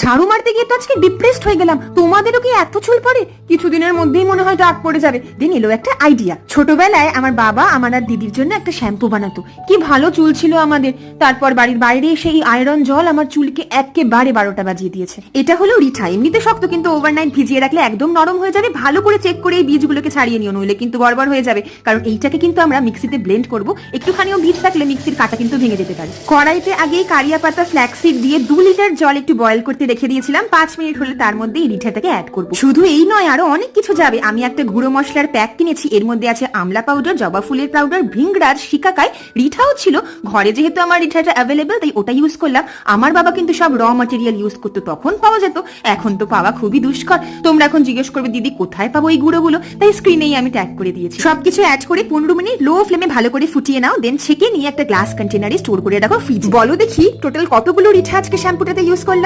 ঝাড়ু মারতে গিয়ে তো আজকে ডিপ্রেসড হয়ে গেলাম। তোমাদেরও কি এত চুল পড়ে? কিছুদিনের মধ্যেই মনে হয় ডাক পড়ে যাবে। দেন এলো একটা আইডিয়া ছোটবেলায় আমার বাবা আমার আর দিদির জন্য একটা শ্যাম্পু বানাতো। কি ভালো চুল ছিল আমাদের। তারপর বাড়ির বাইরে এসে এই আয়রন জল আমার চুলকে একেবারে বারোটা বাজিয়ে দিয়েছে। এটা হলো রিঠা। এমনিতে শক্ত, কিন্তু ওভারনাইট ভিজিয়ে রাখলে একদম নরম হয়ে যাবে। ভালো করে চেক করে এই বীজগুলোকে ছাড়িয়ে নিও, নইলে কিন্তু গড়বড় হয়ে যাবে। কারণ এইটাকে কিন্তু আমরা মিক্সিতে ব্লেন্ড করব। একটুখানিও ভিজ থাকলে মিক্সির কাটা কিন্তু ভেঙে যেতে পারে। কড়াইতে আগেই কারিয়া পাতা ফ্ল্যাক্সিড দিয়ে দু লিটার জল একটু বয়েল করতে রেখে দিয়েছিলাম, পাঁচ মিনিট হলে তার মধ্যে এই রিঠাটাকে অ্যাড করব। শুধু এই নয়, আরও অনেক কিছু যাবে। আমি একটা গুঁড়ো মশলার প্যাক কিনেছি, এর মধ্যে আছে আমলা পাউডার জবা ফুলের পাউডার ভিংরাজ শিকাকায়, রিঠাও ছিল। ঘরে যেহেতু আমার রিঠাটা অ্যাভেলেবেল তাই ওটা ইউজ করলাম। আমার বাবা কিন্তু সব র ম্যাটেরিয়াল ইউজ করতো, তখন পাওয়া যেত। এখন তো পাওয়া খুবই দুষ্কর। তোমরা এখন জিজ্ঞেস করবে, দিদি, কোথায় পাবো এই গুঁড়োগুলো? তাই স্ক্রিনেই আমি ট্যাগ করে দিয়েছি। সবকিছু অ্যাড করে পনেরো মিনিট লো ফ্লেমে ভালো করে ফুটিয়ে নাও দেন ছেঁকে নিয়ে একটা গ্লাস কন্টেনারে স্টোর করে রাখো ফ্রিজ বলো দেখি টোটাল কতগুলো রিঠা আজকে শ্যাম্পুটাতে ইউজ করলাম?